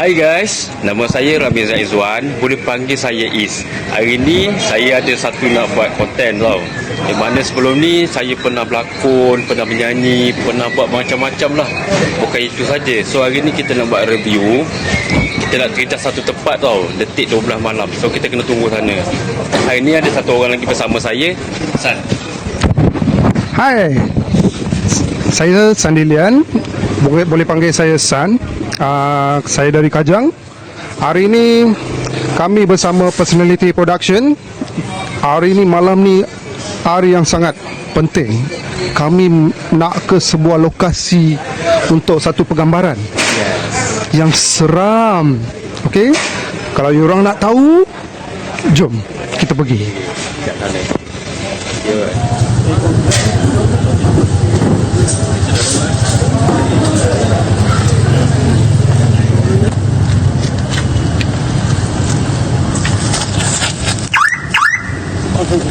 Hai guys, nama saya Ramiz Aizwan Boleh panggil saya Is Hari ni saya ada satu nak buat konten tau. Di mana sebelum ni saya pernah berlakon, pernah menyanyi Pernah buat macam-macam lah. Bukan itu saja. So hari ni kita nak buat review. Kita nak cerita satu tempat tau. Detik 12 malam. So kita kena tunggu sana. Hari ni ada satu orang lagi bersama saya. San. Hai, saya Sandilian. Boleh, boleh panggil saya San. Uh, saya dari Kajang. Hari ini kami bersama Personality Production. Hari ini malam ni hari yang sangat penting. Kami nak ke sebuah lokasi untuk satu penggambaran yang seram. Okey? Kalau you orang nak tahu, jom kita pergi. Kat Okey,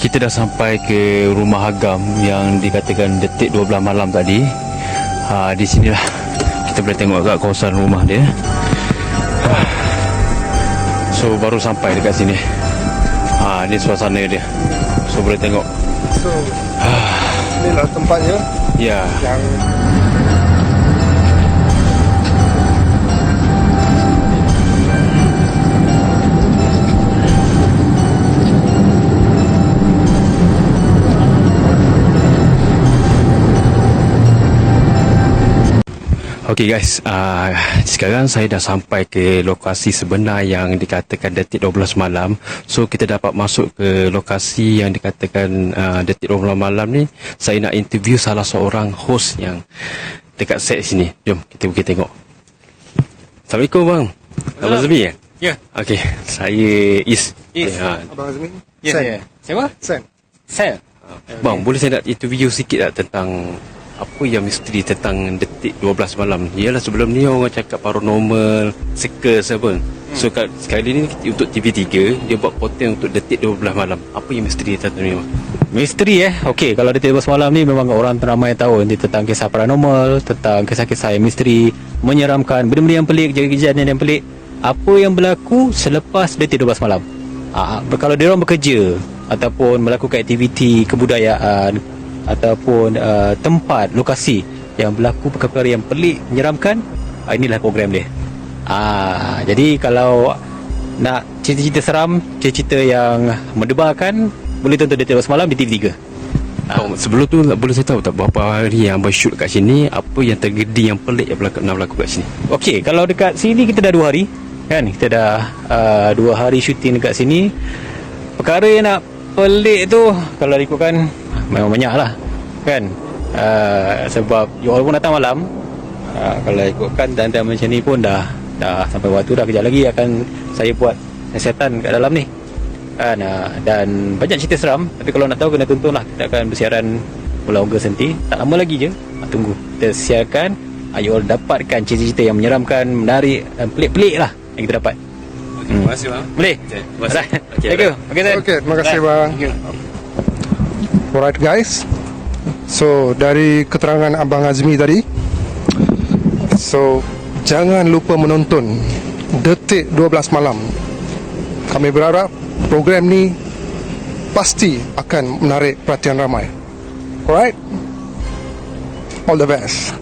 kita dah sampai ke rumah Agam yang dikatakan detik 12 malam tadi. Ha, di sinilah kita boleh tengok kat kawasan rumah dia. Ha. So baru sampai dekat sini. Ha, ni suasana dia. So boleh tengok. So, inilah tempatnya Ya, yang Okey guys, uh, sekarang saya dah sampai ke lokasi sebenar yang dikatakan detik 12 malam. So kita dapat masuk ke lokasi yang dikatakan uh, detik 12 malam ni. Saya nak interview salah seorang host yang dekat set sini. Jom kita pergi tengok. Assalamualaikum bang. Abang Zemi ya? Ya. Okey, saya Is. Is. Ha. Abang Azmi. Ya, Sen. saya. Siapa? Sen. Saya. Bang, boleh saya nak interview sikit tak tentang apa yang misteri tentang detik 12 malam Yalah sebelum ni orang cakap paranormal Circus apa hmm. So kat, sekali ni untuk TV3 Dia buat konten untuk detik 12 malam Apa yang misteri tentang ni? Misteri eh. Okey, kalau detik 12 malam ni memang orang ramai tahu nanti tentang kisah paranormal, tentang kisah-kisah yang misteri, menyeramkan, benda-benda yang pelik, kejadian yang pelik. Apa yang berlaku selepas detik 12 malam? Ah, kalau dia orang bekerja ataupun melakukan aktiviti kebudayaan ataupun uh, tempat lokasi yang berlaku perkara-perkara yang pelik, menyeramkan, ah, inilah program dia. Ah, jadi kalau nak cerita-cerita seram, cerita-cerita yang mendebarkan, boleh tonton Detik 12 Malam di TV3. Ah. Oh, sebelum tu boleh saya tahu tak berapa hari yang abang shoot kat sini Apa yang terjadi yang pelik yang berlaku, nak berlaku kat sini Okey, kalau dekat sini kita dah dua hari kan kita dah uh, dua hari syuting dekat sini perkara yang nak pelik tu kalau ikutkan memang banyak lah kan? Uh, sebab ya, walaupun datang malam. Uh, kalau ikutkan dan macam ni pun dah dah sampai waktu dah kejap lagi akan saya buat siasatan kat dalam ni. Kan uh, dan banyak cerita seram. Tapi kalau nak tahu kena tonton lah. Kita akan bersiaran bulan Ogos nanti. Tak lama lagi je. Uh, tunggu. Kita siarkan. Uh, you all dapatkan cerita-cerita yang menyeramkan menarik dan pelik-pelik lah yang kita dapat. Okay, Terima kasih bang. Boleh? Okay, terima kasih. Okay, you. okay, then. Okay, terima kasih bang. Alright guys. So dari keterangan Abang Azmi tadi So jangan lupa menonton Detik 12 malam. Kami berharap program ni Pasti akan menarik perhatian ramai. Alright? All the best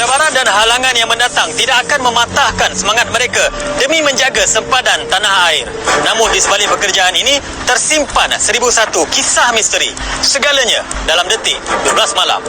Cabaran dan halangan yang mendatang tidak akan mematahkan semangat mereka demi menjaga sempadan tanah air. Namun di sebalik pekerjaan ini tersimpan 1001 kisah misteri. Segalanya dalam detik 12 malam.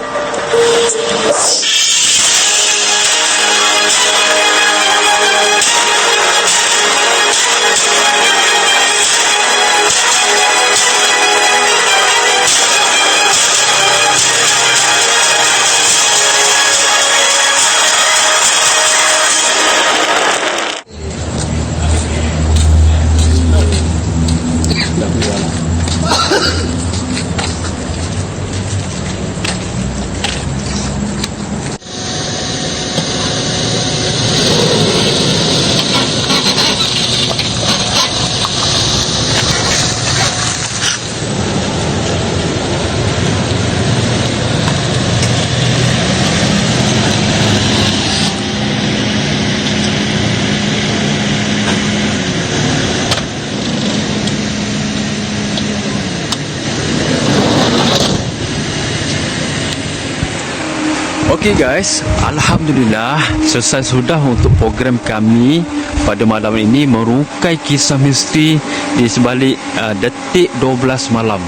Okey guys, Alhamdulillah selesai sudah untuk program kami pada malam ini merungkai kisah misteri di sebalik uh, detik 12 malam.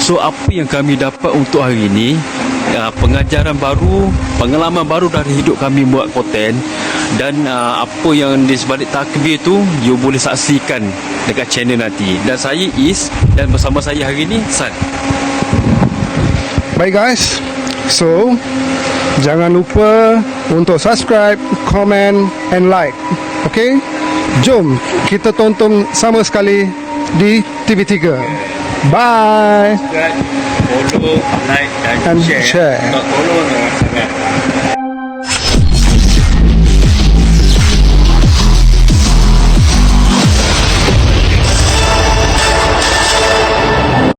So apa yang kami dapat untuk hari ini uh, pengajaran baru, pengalaman baru dari hidup kami buat konten dan uh, apa yang di sebalik takbir tu you boleh saksikan dekat channel nanti. Dan saya Is dan bersama saya hari ini San. Baik guys, so jangan lupa untuk subscribe, comment and like. Okay? Jom kita tonton sama sekali di TV3. Bye. Follow, like dan And share. Follow sangat.